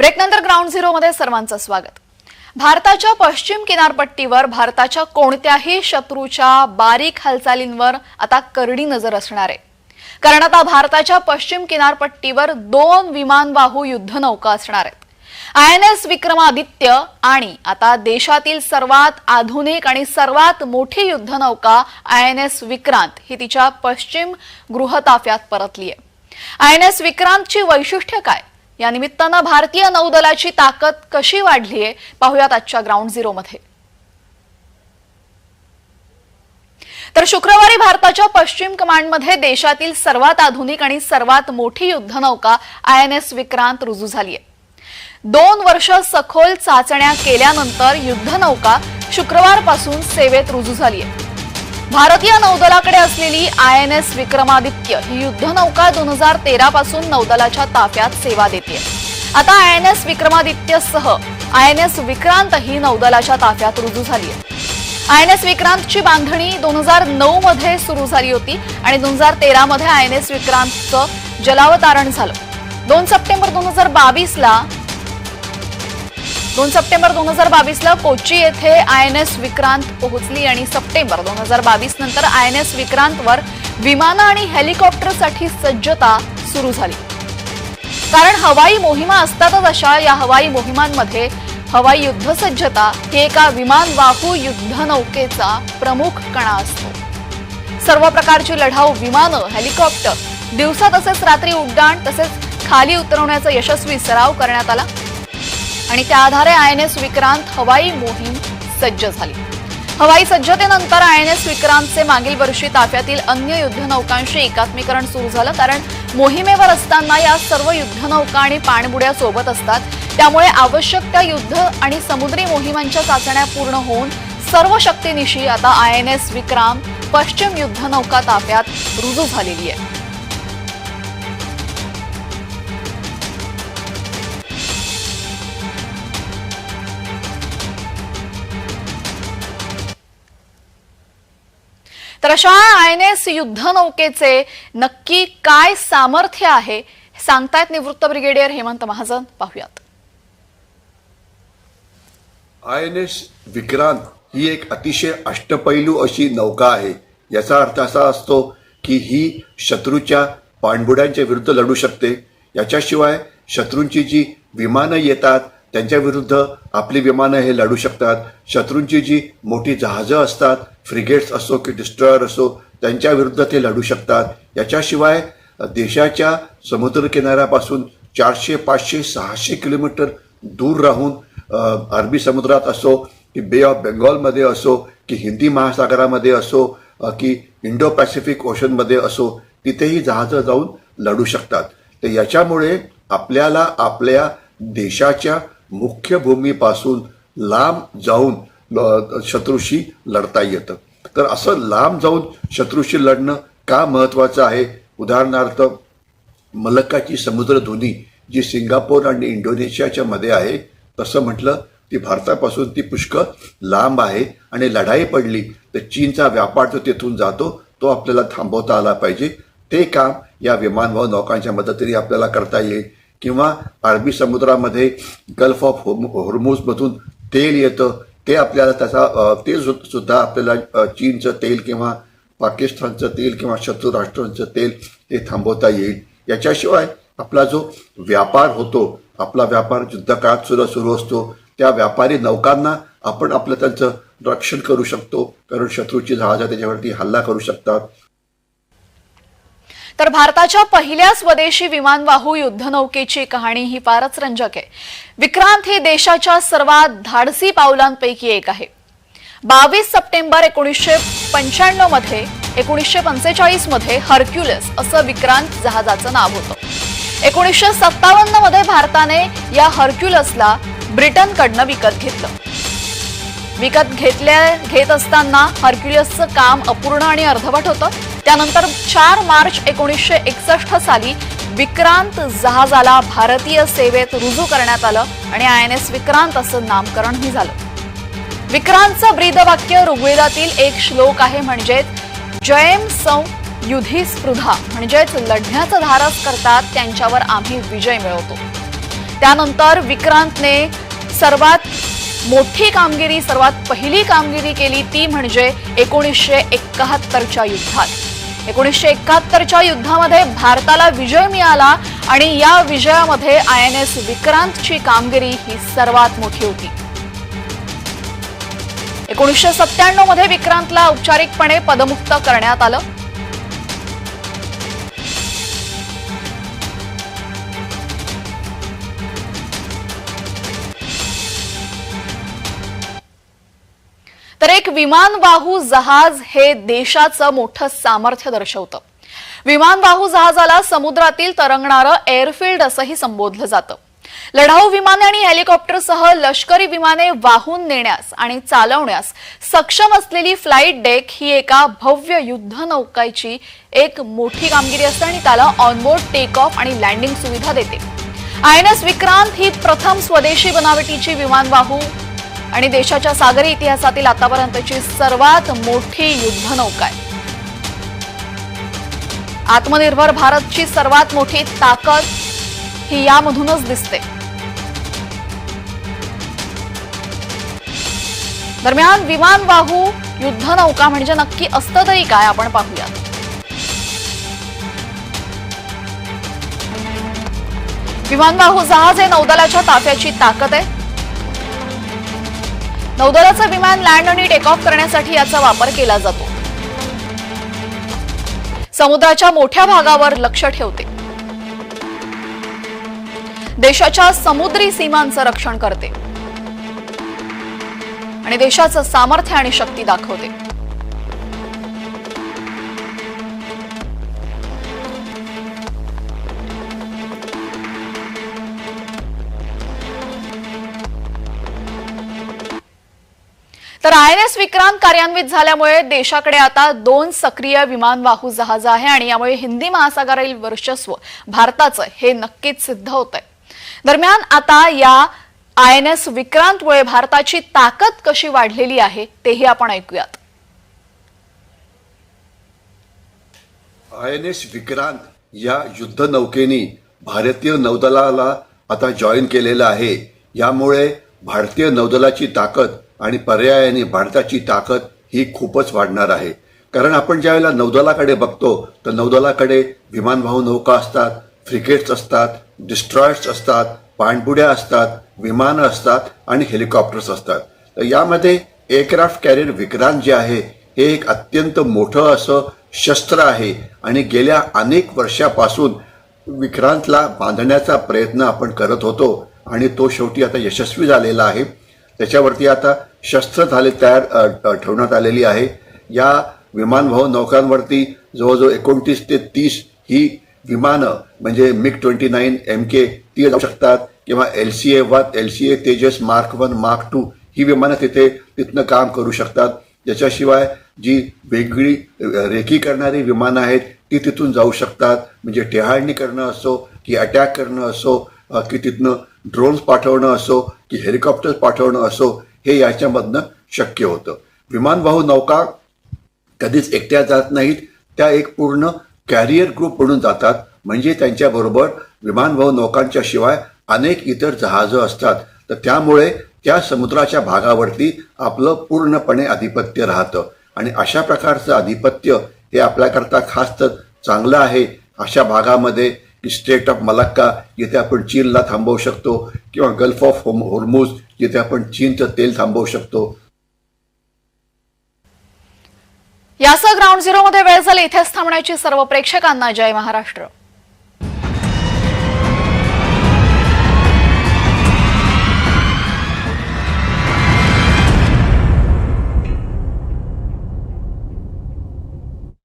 ब्रेकनंतर ground zero मध्ये सर्वांचं स्वागत. भारताच्या पश्चिम किनारपट्टीवर भारताच्या कोणत्याही शत्रूच्या बारीक हालचालींवर आता करडी नजर असणार आहे. कारण आता भारताच्या पश्चिम किनारपट्टीवर दोन विमानवाहू युद्धनौका असणार आहेत. आय एन एस विक्रमादित्य आणि आता देशातील सर्वात आधुनिक आणि सर्वात मोठी युद्धनौका आय एन एस विक्रांत ही तिच्या पश्चिम गृहताफ्यात परतली आहे आय एन एस विक्रांतची वैशिष्ट्य काय? या निमित्तानं भारतीय नौदलाची ताकद कशी वाढली आहे पाहुयात आजच्या ग्राउंड झिरोमध्ये तर शुक्रवारी भारताच्या पश्चिम कमांडमध्ये देशातील सर्वात आधुनिक आणि सर्वात मोठी युद्धनौका आय एन एस विक्रांत रुजू झाली आहे. दोन वर्ष सखोल चाचण्या केल्यानंतर युद्धनौका शुक्रवारपासून सेवेत रुजू झाली आहे. भारतीय नौदलाकडे असलेली आय एन एस विक्रमादित्य ही युद्धनौका दोन हजार तेरा पासून नौदलाच्या ताफ्यात सेवा देते. आता आय एन एस विक्रमादित्यसह आय एन एस विक्रांत ही नौदलाच्या ताफ्यात रुजू झाली आहे. आय एन एस विक्रांतची बांधणी दोन हजार नऊ मध्ये सुरू झाली होती आणि दोन हजार तेरा मध्ये आय एन एस विक्रांतचं जलावतारण झालं. दोन सप्टेंबर दोन हजार बावीसला दोन सप्टेंबर दोन हजार बावीसला कोची येथे आय एन एस विक्रांत पोहोचली आणि सप्टेंबर दोन हजार बावीस नंतर आय एन एस विक्रांतवर विमानं आणि हेलिकॉप्टरसाठी सज्जता सुरू झाली. कारण हवाई मोहिमा असतातच अशा या हवाई मोहिमांमध्ये हवाई युद्ध सज्जता ही एका विमानवाहू युद्धनौकेचा प्रमुख कणा असतो. सर्व प्रकारची लढाऊ विमानं हेलिकॉप्टर दिवसा तसेच रात्री उड्डाण तसेच खाली उतरवण्याचा यशस्वी सराव करण्यात आला. आणि त्या आधारे आय एन एस विक्रांत हवाई मोहीम सज्ज झाली. हवाई सज्जतेनंतर आय एन एस विक्रांतचे मागील वर्षी ताफ्यातील अन्य युद्धनौकांशी एकात्मीकरण सुरू झालं कारण मोहिमेवर असताना या सर्व युद्धनौका आणि पाणबुड्या सोबत असतात. त्यामुळे आवश्यक त्या युद्ध आणि समुद्री मोहिमांच्या चाचण्या पूर्ण होऊन सर्व शक्तीनिशी आता आय एन एस विक्रांत पश्चिम युद्धनौका ताफ्यात रुजू झालेली आहे. तर आय एन एस युद्धनौकेचे नक्की काय सामर्थ्य आहे सांगतायत निवृत्त ब्रिगेडियर हेमंत महाजन. पाहुयात. आय एन एस विक्रांत ही एक अतिशय अष्टपैलू अशी नौका आहे. याचा अर्थ असा असतो की ही शत्रूच्या पाणबुड्यांच्या विरुद्ध लढू शकते. याच्याशिवाय शत्रूंची जी विमानं येतात त्यांच्याविरुद्ध आपली विमानं हे लढू शकतात. शत्रूंची जी मोठी जहाजं असतात फ्रिगेट्स असो की डिस्ट्रॉयर असो त्यांच्याविरुद्ध ते लढू शकतात. याच्याशिवाय देशाच्या समुद्रकिनाऱ्यापासून चारशे पाचशे सहाशे किलोमीटर दूर राहून अरबी समुद्रात असो की बे ऑफ बेंगॉलमध्ये असो की हिंदी महासागरामध्ये असो की इंडो पॅसिफिक ओशनमध्ये असो तिथेही जहाजं जाऊन लढू शकतात. तर याच्यामुळे आपल्याला आपल्या देशाच्या मुख्य भूमीपासून लांब जाऊन शत्रूशी लढता येतं. तर असं लांब जाऊन शत्रूशी लढणं का महत्वाचं आहे? उदाहरणार्थ मलक्काची समुद्रधुनी जी सिंगापूर आणि इंडोनेशियाच्या मध्ये आहे तसं म्हटलं ती भारतापासून ती पुष्कळ लांब आहे आणि लढाई पडली तर चीनचा व्यापार जो तिथून जातो तो आपल्याला थांबवता आला पाहिजे. ते काम या विमानवाहू नौकांच्या मदतीने आपल्याला करता येईल. किंवा अरबी समुद्रामध्ये गल्फ ऑफ होर्मुजमधून तेल येतं ते आपल्याला त्याचा तेल ते सु- सुद्धा आपल्याला चीनचं तेल किंवा पाकिस्तानचं तेल किंवा शत्रू राष्ट्रांचं तेल ते थांबवता येईल. याच्याशिवाय आपला जो व्यापार होतो आपला व्यापार युद्धकाळात सुद्धा सुरू असतो त्या व्यापारी नौकांना आपण आपलं त्यांचं रक्षण करू शकतो कारण शत्रूची जहाजं त्याच्यावरती हल्ला करू शकतात. तर भारताच्या पहिल्या स्वदेशी विमानवाहू युद्धनौकेची कहाणी ही फारच रंजक आहे. विक्रांत ही देशाच्या सर्वात धाडसी पावलांपैकी एक आहे. बावीस सप्टेंबर एकोणीसशे पंच्याण्णवमध्ये एकोणीसशे पंचेचाळीसमध्ये हर्क्युलस असं विक्रांत जहाजाचं नाव होतं. एकोणीसशे सत्तावन्नमध्ये भारताने या हर्क्युलसला ब्रिटनकडनं विकत घेतलं. विकत घेतल्या घेत असताना हर्क्युलसचं काम अपूर्ण आणि अर्धवट होतं. त्यानंतर चार मार्च एकोणीसशे एकसष्ट साली विक्रांत जहाजाला भारतीय सेवेत रुजू करण्यात आलं आणि आय एन एस विक्रांत असं नामकरणही झालं. विक्रांतचं ब्रीदवाक्य ऋग्वेदातील एक श्लोक आहे म्हणजेच जयम सौ युधी स्पृधा म्हणजेच लढण्याचं धारस करतात त्यांच्यावर आम्ही विजय मिळवतो. त्यानंतर विक्रांतने सर्वात मोठी कामगिरी सर्वात पहिली कामगिरी केली ती म्हणजे एकोणीसशे एकाहत्तरच्या युद्धात. एकोणीसशे एकाहत्तरच्या युद्धामध्ये भारताला विजय मिळाला आणि या विजयामध्ये आय एन एस विक्रांतची कामगिरी ही सर्वात मोठी होती. एकोणीसशे सत्त्याण्णवमध्ये विक्रांतला औपचारिकपणे पदमुक्त करण्यात आलं. विमानवाहू जहाज हे देशाचं मोठं सामर्थ्य दर्शवतं. विमानवाहू जहाजाला समुद्रातील तरंगणारं एअरफील्ड असंही संबोधलं जातं. लढाऊ विमाने आणि हेलिकॉप्टरसह लष्करी विमाने वाहून नेण्यास आणि चालवण्यास सक्षम असलेली फ्लाईट डेक ही एका भव्य युद्ध नौकाची एक मोठी कामगिरी असते आणि त्याला ऑनबोर्ड टेक ऑफ आणि लँडिंग सुविधा देते. आय एन एस विक्रांत ही प्रथम स्वदेशी बनावटीची विमानवाहू आणि देशाच्या सागरी इतिहासातील आतापर्यंतची सर्वात मोठी युद्धनौका आहे. आत्मनिर्भर भारतची सर्वात मोठी ताकद ही यामधूनच दिसते. दरम्यान विमानवाहू युद्धनौका म्हणजे नक्की असतं तरी काय आपण पाहूयात. विमानवाहू जहाज हे नौदलाच्या ताफ्याची ताकद आहे. नौदलाचं विमान लँड आणि टेक ऑफ करण्यासाठी याचा वापर केला जातो. समुद्राच्या मोठ्या भागावर लक्ष ठेवते. देशाच्या समुद्री सीमांचं रक्षण करते. आणि देशाचं सामर्थ्य आणि शक्ती दाखवते. तर आय एन एस विक्रांत कार्यान्वित झाल्यामुळे देशाकडे आता दोन सक्रिय विमानवाहू जहाज आहे आणि यामुळे हिंदी महासागरातील वर्चस्व भारताचं हे नक्कीच सिद्ध होत आहे दरम्यान आता या आय एन एस विक्रांतमुळे भारताची ताकद कशी वाढलेली आहे तेही आपण ऐकूयात. आय एन एस विक्रांत या युद्ध नौकेनी भारतीय नौदलाला आता जॉईन केलेलं आहे. यामुळे भारतीय नौदलाची ताकद आणि पर्यायाने भारताची ताकद ही खूपच वाढणार आहे. कारण आपण ज्यावेळेला नौदलाकडे बघतो तर नौदलाकडे विमानवाहू नौका असतात फ्रिगेट्स असतात डिस्ट्रॉयर्स असतात पाणबुड्या असतात विमानं असतात आणि हेलिकॉप्टर्स असतात. तर यामध्ये एअरक्राफ्ट कॅरियर विक्रांत जे आहे हे एक अत्यंत मोठं असं शस्त्र आहे. आणि गेल्या अनेक वर्षापासून विक्रांतला बांधण्याचा प्रयत्न आपण करत होतो. आणि तो शेवटी आता यशस्वी झालेला आहे. त्याच्यावरती आता शस्त्र झाले तयार ठेवण्यात आलेली आहे. या विमानवाहू नौकांवरती जवळजवळ एकोणतीस ते तीस ही विमानं म्हणजे MiG twenty nine M K ती जाऊ शकतात किंवा L C A one L C A Tejas mark one mark two ही विमानं तिथे तिथनं काम करू शकतात. त्याच्याशिवाय जी वेगळी रेकी करणारी विमानं आहेत ती तिथून जाऊ शकतात. म्हणजे टेहाळणी करणं असो की अटॅक करणं असो की तिथनं ड्रोन्स पाठवणं असो की हेलिकॉप्टर्स पाठवणं असो हे याच्यामधनं शक्य होतं. विमानवाहू नौका कधीच एकट्या जात नाहीत. त्या एक पूर्ण कॅरियर ग्रुप म्हणून जातात. म्हणजे त्यांच्याबरोबर विमानवाहू नौकांच्या शिवाय अनेक इतर जहाजं असतात. तर त्यामुळे त्या समुद्राच्या भागावरती आपलं पूर्णपणे आधिपत्य राहतं. आणि अशा प्रकारचं आधिपत्य हे आपल्याकरता खास तर चांगलं आहे. अशा भागामध्ये स्टेट ऑफ मलक्का जिथे आपण चीनला थांबवू शकतो किंवा गल्फ ऑफ होम होर्मुज जिथे आपण चीनचं तेल थांबवू शकतो. यासह ग्राउंड झिरोमध्ये वेळ झाली. इथेच थांबण्याची सर्व प्रेक्षकांना जय महाराष्ट्र.